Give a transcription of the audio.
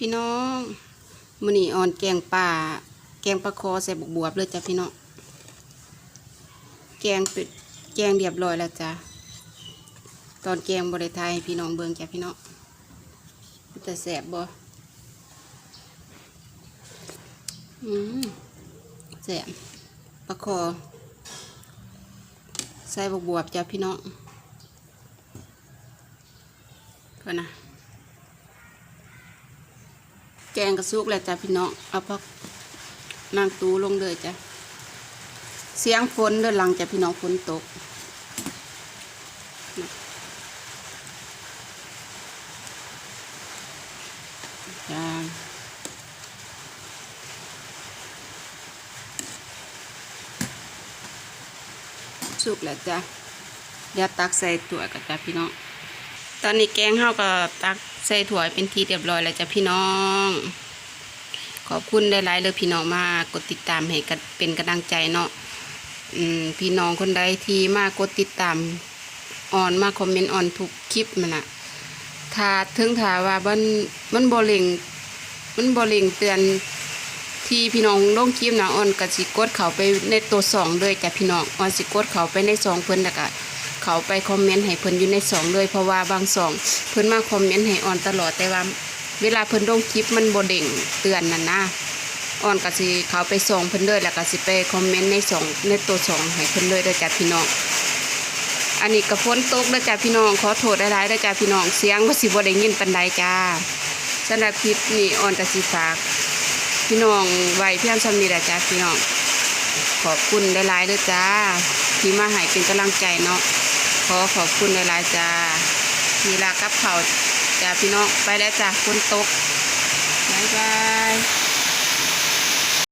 พี่น้องมื้อนี้อ่อนแกงป่า แกงปลาคอใส่บวบวบเลยจ้ะพี่น้อง แกงเป็ดแกงเรียบร้อยแล้วจ้ะ ตอนแกงบริไทยพี่น้องเบิ่งจ้ะพี่น้องแต่แสบบ่อืมแสบปลาคอ ใส่บวบวบจ้ะพี่น้องก่อนนะ แกงกระซุกแล้วจ้ะพี่น้อง เอาพักนางตูลงเลยจ้ะ เสียงฝนเดินหลังจ้ะพี่น้องฝนตกจ้าสุกแล้วจ้ะเดี๋ยวตักใส่ถ้วกันจ้ะพี่น้อง อนนี้แกงเฮาก็ตักใส่ถ้วเป็นทีเรียบร้อยแล้วจ้ะพี่น้อง ขอบคุณหลายๆเลยพี่น้องมากกดติดตามให้กันเป็นกำลังใจเนาะอืมพี่น้องคนใดที่มากดติดตามอ่อนมาคอมเมนต์อ่อนทุกคลิปมันอะถ้าถึงถ้าว่ามันมันบ่เลงมันบ่เลงเตือนที่พี่น้องลงคลิปนะอ่อนก็สิกดเขาไปในตัวสองเลยจ้ะพี่น้องอ่อนสิกดเขาไปในสองเพิ่อนแล้วก็ เขาไปคอมเมนต์ให้เพิ่นอยู่ในสองเลยเพราะว่าบางสองเพิ่นมาคอมเมนต์ให้ออนตลอดแต่ว่าเวลาเพิ่นลงคลิปมันบ่เด้งเตือนนั่นนะออนก็สิเขาไปส่งเพิ่นเลยแล้วก็สิไปคอมเมนต์ในสองในตัวสองให้เพิ่นเลยด้อจ้ะพี่น้องอันนี้ก็ฝนตกด้อจ้ะพี่น้องขอโทษหลายๆด้อจ้ะพี่น้องเสียงว่าสิบ่ได้ยินปานใดจ้าสำหรับคลิปนี้ออนก็สิฝากพี่น้องไว้เพียงซำนี้แหละจ้ะพี่น้องขอบคุณหลายๆด้อจ้าที่มาให้เป็นกำลังใจเนาะ ขอขอบคุณในลายจ้ามีลากับเขาจ้าพี่น้องไปแล้วจ้าฝนตก บ๊ายบาย